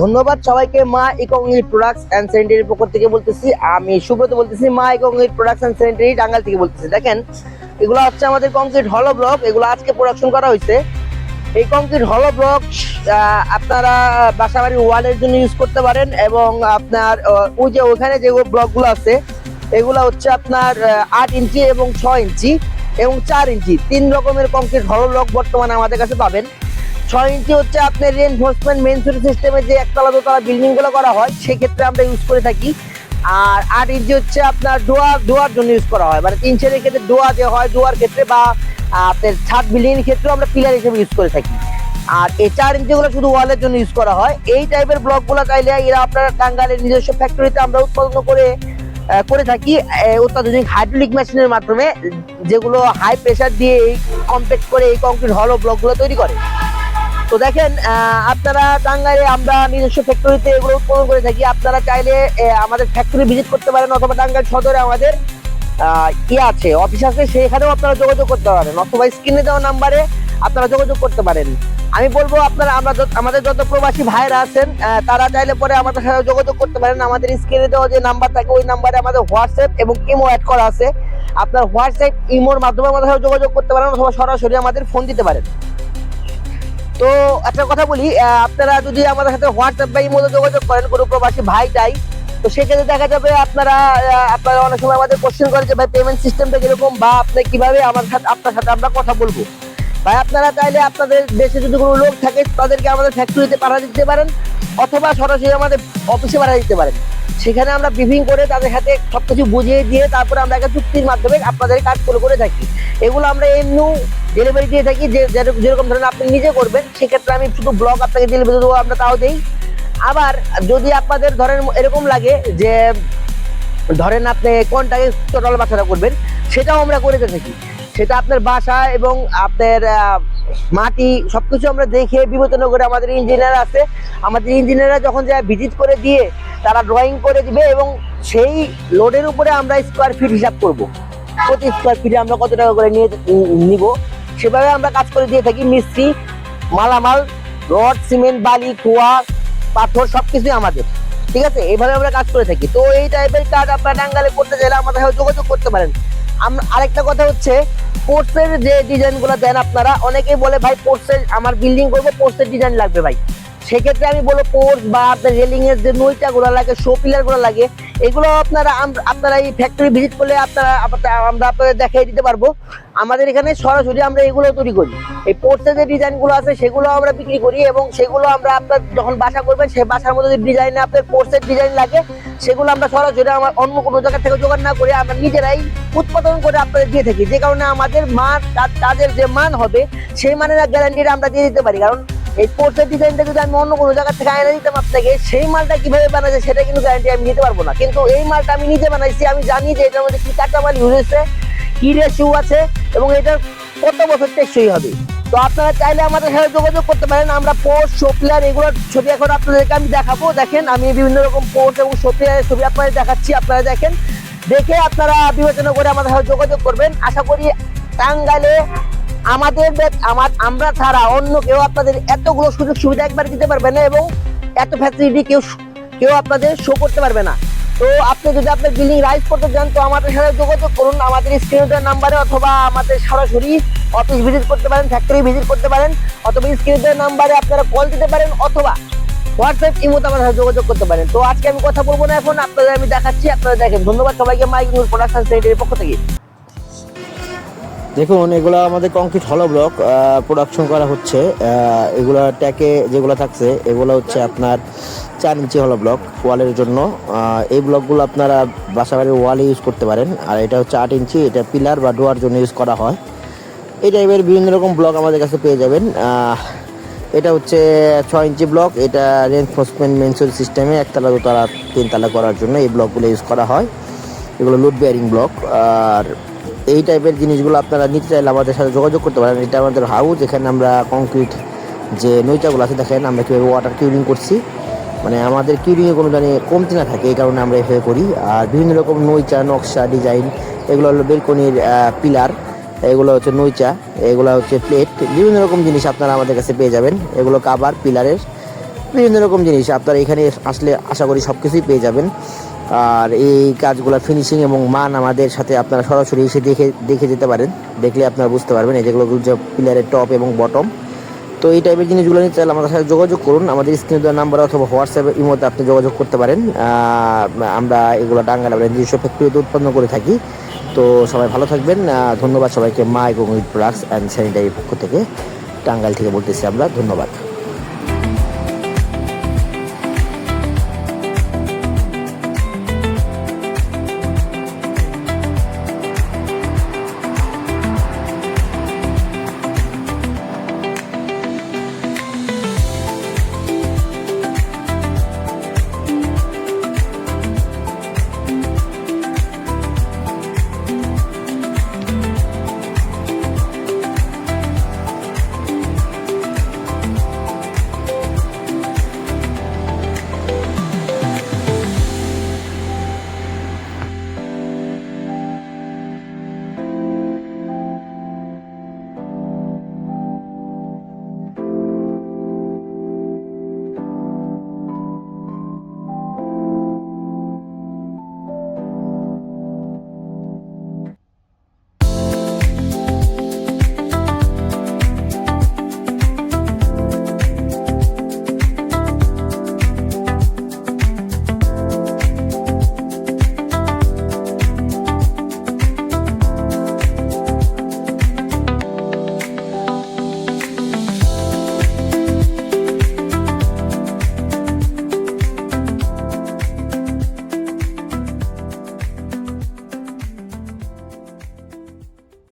ধন্যবাদ সবাইকে, মা ইকংলিট প্রোডাক্টস অ্যান্ড স্যানিটারি পক্ষ থেকে বলতেছি, আমি সুব্রত বলতেছি, মা ইকংলিট প্রোডাক্টস অ্যান্ড স্যানিটারি টাঙ্গাল থেকে বলতেছি। দেখেন, এগুলো হচ্ছে আমাদের কংক্রিট হলো ব্লক, এগুলো আজকে প্রোডাকশন করা হয়েছে। এই কংক্রিট হলো ব্লক আপনারা বাসাবাড়ির ওয়ালের জন্য ইউজ করতে পারেন এবং আপনার ওই যে ওখানে যে ব্লকগুলো আছে, এগুলো হচ্ছে আপনার আট ইঞ্চি এবং ছয় ইঞ্চি এবং চার ইঞ্চি। তিন রকমের কংক্রিট হলো ব্লক বর্তমানে আমাদের কাছে পাবেন। ছয় ইঞ্চি হচ্ছে আপনার রেনফোর্সমেন্ট মেনসুরি সিস্টেমে যে একতলা দোতলা বিল্ডিংগুলো করা হয়, সেক্ষেত্রে আমরা ইউজ করে থাকি। আর আট ইঞ্চি হচ্ছে আপনার ডোয়ার ডোয়ার জন্য ইউজ করা হয়। মানে তিন ছেলের ক্ষেত্রে ডোয়া যে হয় ডোয়ার ক্ষেত্রে বা আপনার ছাদ বিল্ডিং এর ক্ষেত্রেও আমরা পিলার হিসেবে ইউজ করে থাকি। আর এই চার ইঞ্চি গুলো শুধু ওয়ালের জন্য ইউজ করা হয়। এই টাইপের ব্লকগুলো চাইলে এরা আপনার টাঙ্গালের নিজস্ব ফ্যাক্টরিতে আমরা উৎপাদন করে করে থাকি। অত্যাধুনিক হাইড্রোলিক মেশিনের মাধ্যমে, যেগুলো হাই প্রেসার দিয়ে এই কম্প্যাক্ট করে এই কংক্রিট হলো ব্লকগুলো তৈরি করে। তো দেখেন আপনারা টাঙ্গাইলে আমরা নিজস্ব ফ্যাক্টরিতে এগুলো উৎপাদন করে থাকি। আপনারা চাইলে আমাদের ফ্যাক্টরি ভিজিট করতে পারেন অথবা টাঙ্গাইল সদরে আমাদের আহ, ইয়ে আছে অফিস আছে সেখানেও আপনারা যোগাযোগ করতে পারেন অথবা স্ক্রিনে দেওয়া নাম্বারে আপনারা যোগাযোগ করতে পারেন। আমি বলব আপনারা আমরা আমাদের যত প্রবাসী ভাইরা আছেন তারা চাইলে পরে আমাদের সাথে যোগাযোগ করতে পারেন। আমাদের স্ক্রিনে দেওয়া যে নাম্বার থাকে ওই নাম্বারে আমাদের হোয়াটসঅ্যাপ এবং ইমো অ্যাড করা আছে। আপনার হোয়াটসঅ্যাপ ইমোর মাধ্যমে আমাদের সাথে যোগাযোগ করতে পারেন অথবা সরাসরি আমাদের ফোন দিতে পারেন। তো একটা কথা বলি আপনারা যদি আমাদের সাথে হোয়াটসঅ্যাপ বা ইমোতে যোগাযোগ করেন, কোনো প্রবাসী ভাই তাই তো সেক্ষেত্রে দেখা যাবে আপনারা আপনারা অনেক সময় আমাদের কোশ্চেন করেন যে, ভাই পেমেন্ট সিস্টেমটা কীরকম বা আপনি কীভাবে আমার সাথে, আপনার সাথে আমরা কথা বলব? ভাই, আপনারা চাইলে আপনাদের দেশে যদি কোনো লোক থাকে, তাদেরকে আমাদের ফ্যাক্টরিতে পাঠা দিতে পারেন। অথবা সরাসরি আমাদের অফিসে পাঠা দিতে পারেন। সেখানে আমরা ব্রিফিং করে তাদের সাথে সবকিছু বুঝিয়ে দিয়ে তারপরে আমরা একটা চুক্তির মাধ্যমে আপনাদের কাজ করে করে থাকি। এগুলো আমরা এমনি ডেলিভারি দিয়ে থাকি, যে যেরকম- ধরেন আপনি নিজে করবেন, সেক্ষেত্রে আমি শুধু ব্লগ আপনাকে ডেলিভারি দেবো, আমরা তাও দিই। আবার যদি আপনাদের ধরেন এরকম লাগে যে, ধরেন আপনি কোনটাকে টোটাল বাসাটা করবেন, সেটাও আমরা করে থাকি। সেটা আপনার বাসা এবং আপনার মাটি, সবকিছু আমরা দেখে বিবেচনা করে আমাদের ইঞ্জিনিয়ার আছে। আমাদের ইঞ্জিনিয়াররা যখন যায় ভিজিট করে দিয়ে তারা ড্রয়িং করে দিবে এবং সেই লোডের উপরে আমরা স্কোয়ার ফিট হিসাব করব। প্রতি স্কোয়ার ফিটে আমরা কত টাকা করে নিয়ে, নিব? সেভাবে আমরা কাজ করে দিয়ে থাকি। মিস্ত্রি, মালামাল, রড, সিমেন্ট, বালি, কুয়া, পাথর সব কিছুই আমাদের। ঠিক আছে? এইভাবে আমরা কাজ করে থাকি। তো এই টাইপের কাজ আপনারা ডাঙ্গালে করতে চাইলে আমাদের যোগাযোগ করতে পারেন। আরেকটা কথা হচ্ছে পোর্টসের যে ডিজাইনগুলো দেন আপনারা, অনেকেই বলে, ভাই পোর্টসের আমার বিল্ডিং করব পোর্টসের ডিজাইন লাগবে, ভাই। সেক্ষেত্রে আমি বলব পোর্টস বা আপনার রেলিং এর যে নইটা গুলো লাগে শো পিলারগুলো লাগে, এগুলো আপনারা আপনারা এই ফ্যাক্টরি ভিজিট করলে আপনারা আমরা আপনাদের দেখাই দিতে পারব। আমাদের এখানে সরাসরি আমরা এগুলো তৈরি করি। এই পোর্টসের যে ডিজাইনগুলো আছে, সেগুলো আমরা বিক্রি করি এবং সেগুলো আমরা আপনার যখন বাসা করবেন সেই বাসার মধ্যে যে ডিজাইনে আপনার পোর্টসের ডিজাইন লাগে, সেগুলো আমরা সরাসরি আমার অন্য কোনো জায়গা থেকে জোগাড় না করে আমরা নিজেরাই উৎপাদন করে আপনাদের দিয়ে থাকি। যে কারণে আমাদের মান তাদের যে মান হবে, সেই মানের গ্যারান্টিটা আমরা দিয়ে দিতে পারি। কারণ এই পোর্টসের ডিজাইনটা যদি আমি অন্য কোনো জায়গা থেকে এনে দিতাম আপনাকে, সেই মালটা কীভাবে বানাচ্ছে সেটা কিন্তু গ্যারান্টি আমি দিতে পারব না। কিন্তু এই মালটা আমি নিজে বানাইছি, আমি জানি যে এটার মধ্যে কি কাঁচামাল ইউজ হয়েছে, কি রেশিও আছে, এবং এটার কত বছর টেকসই হবে। তো আপনারা চাইলে আমাদের সাথে যোগাযোগ করতে পারেন, আমরা পোস্ট সোপ্লার এগুলোর ছবি এখন আপনাদেরকে আমি দেখাবো। দেখেন, আমি বিভিন্ন রকম পোস্ট এবং সোপ্লারের ছবি আপনাদের দেখাচ্ছি, আপনারা দেখেন। দেখে আপনারা বিবেচনা করে আমাদের সাথে যোগাযোগ করবেন। আশা করি টাঙ্গাইলে আমাদের আমার, আমরা ছাড়া অন্য কেউ আপনাদের এতগুলো সুযোগ সুবিধা একবার দিতে পারবে না এবং এত ফ্যাসিলিটি কেউ কেউ আপনাদের শো করতে পারবে না। তো আপনি যদি আপনার বিল্ডিং রাইজ করতে চান, তো আমাদের সাথে যোগাযোগ করুন। আমাদের স্ক্রিনে নাম্বারে অথবা আমাদের সরাসরি অফিস ভিজিট করতে পারেন ফ্যাক্টরি ভিজিট করতে পারেন, অথবা স্ক্রিনে নাম্বারে আপনারা কল দিতে পারেন, অথবা হোয়াটসঅ্যাপ ইমোতে আমার সাথে যোগাযোগ করতে পারেন। তো আজকে আমি কথা বলব না এখন, আপনাদের আমি দেখাচ্ছি, আপনারা দেখেন। ধন্যবাদ সবাইকে মাইক নিউজ প্রোডাকশন সেন্টারের পক্ষ থেকে। দেখুন, এগুলো আমাদের কংক্রিট হলো ব্লক প্রোডাকশন করা হচ্ছে। এগুলো ট্যাকে যেগুলো থাকছে, এগুলো হচ্ছে আপনার চার ইঞ্চি হলো ব্লক ওয়ালের জন্য। এই ব্লকগুলো আপনারা বাসাবাড়ির ওয়ালে ইউজ করতে পারেন। আর এটা হচ্ছে আট ইঞ্চি, এটা পিলার বা ডোয়ার জন্য ইউজ করা হয়। এই টাইপের বিভিন্ন রকম ব্লক আমাদের কাছে পেয়ে যাবেন। এটা হচ্ছে ছয় ইঞ্চি ব্লক এটা রেনফোর্সমেন্ট মেনসুর সিস্টেমে একতলা, দোতলা, তিনতলা করার জন্য এই ব্লকগুলো ইউজ করা হয়। এগুলো লোড বেয়ারিং ব্লক আর এই টাইপের জিনিসগুলো আপনারা নিতে চাইলে আমাদের সাথে যোগাযোগ করতে পারেন। এটা আমাদের হাউস এখানে আমরা কংক্রিট যে নৈচাগুলো আছে দেখেন, আমরা কীভাবে ওয়াটার কিউরিং করছি। মানে আমাদের কিউরিংয়ে কোনো জানি কমতি না থাকে, এই কারণে আমরা এভাবে করি। আর বিভিন্ন রকম নৈচা, নকশা ডিজাইন এগুলো হলো বেলকনির পিলার এগুলো হচ্ছে নৈচা, এগুলো হচ্ছে প্লেট বিভিন্ন রকম জিনিস আপনারা আমাদের কাছে পেয়ে যাবেন। এগুলো কাবার পিলারের বিভিন্ন রকম জিনিস আপনারা এখানে আসলে আশা করি সব কিছুই পেয়ে যাবেন। আর এই কাজগুলো ফিনিশিং এবং মান আমাদের সাথে আপনারা সরাসরি এসে দেখে দেখে যেতে পারেন। দেখলে আপনারা বুঝতে পারবেন এই যেগুলো যে পিলারের টপ এবং বটম তো এই টাইপের জিনিসগুলো নিয়ে চাইলে আমাদের সাথে যোগাযোগ করুন। আমাদের স্ক্রিনে দেওয়া নাম্বার অথবা হোয়াটসঅ্যাপে ইমোতে আপনি যোগাযোগ করতে পারেন। আমরা এগুলো টাঙ্গাল আমরা নিজস্ব ফ্যাক্টরিতে উৎপন্ন করে থাকি। তো সবাই ভালো থাকবেন। ধন্যবাদ সবাইকে। মা এবং উইথ প্রোডাক্টস অ্যান্ড স্যানিটারি পক্ষ থেকে। টাঙ্গাইল থেকে বলতেছি আমরা, ধন্যবাদ।